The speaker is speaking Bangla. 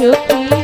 সখী